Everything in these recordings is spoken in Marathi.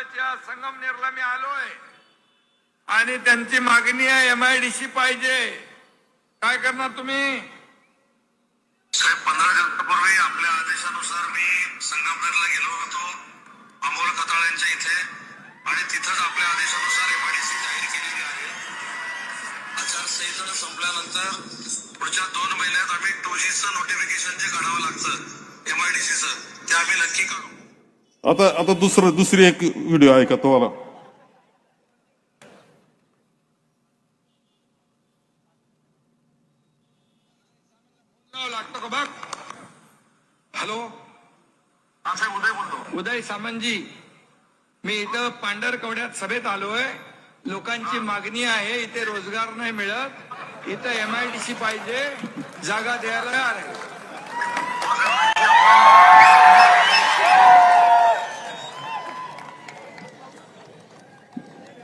खताळाच्या संगमनेरला मी आलोय. आणि त्यांची मागणी आहे एमआयडीसी पाहिजे. काय करणार तुम्ही? साहेब पंधरा दिवसापूर्वी आपल्या आदेशानुसार मी संगमनेरला गेलो होतो अमोल खताळ यांच्या इथे. आणि तिथंच आपल्या आदेशानुसार एमआयडीसी जाहीर केलेली आहे. आचारसंहिता संपल्यानंतर पुढच्या दोन महिन्यात आम्ही टू चं नोटिफिकेशन जे काढावं लागतं एमआयडीसीचं ते आम्ही नक्की करू. आता आता दुसरं दुसरी एक व्हिडिओ ऐका तुम्हाला लागतं का बघ हॅलो साहेब उदय बोलतो. उदय सामंतजी मी इथं पांढरकवड्यात सभेत आलोय. लोकांची मागणी आहे इथे रोजगार नाही मिळत. इथं एमआयडीसी पाहिजे जागा द्यायला आहे.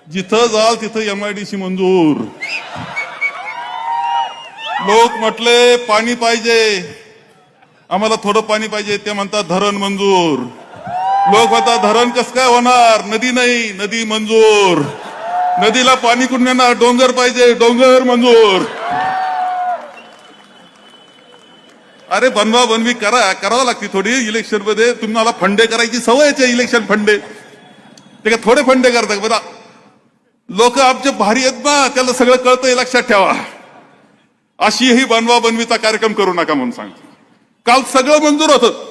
जिथं जाल तिथं सी मंजूर. लोक म्हटले पाणी पाहिजे. आम्हाला थोडं पाणी पाहिजे. ते म्हणतात धरण मंजूर. लोक म्हणतात धरण कस काय होणार? नदी नाही नदी मंजूर. नदीला पाणी कुठून येणार? डोंगर पाहिजे डोंगर मंजूर. अरे बनवा बनवी करा करावं लागते थोडी इलेक्शनमध्ये. तुम्हाला फंडे करायची सवयच आहे इलेक्शन फंडे. ते का थोडे फंडे करतात बघा. लोक आमचे भारी आहेत ना त्याला सगळं कळतंय लक्षात ठेवा. अशी ही बनवा बनवीचा कार्यक्रम करू नका म्हणून सांगतो. काल सगळं मंजूर होतं.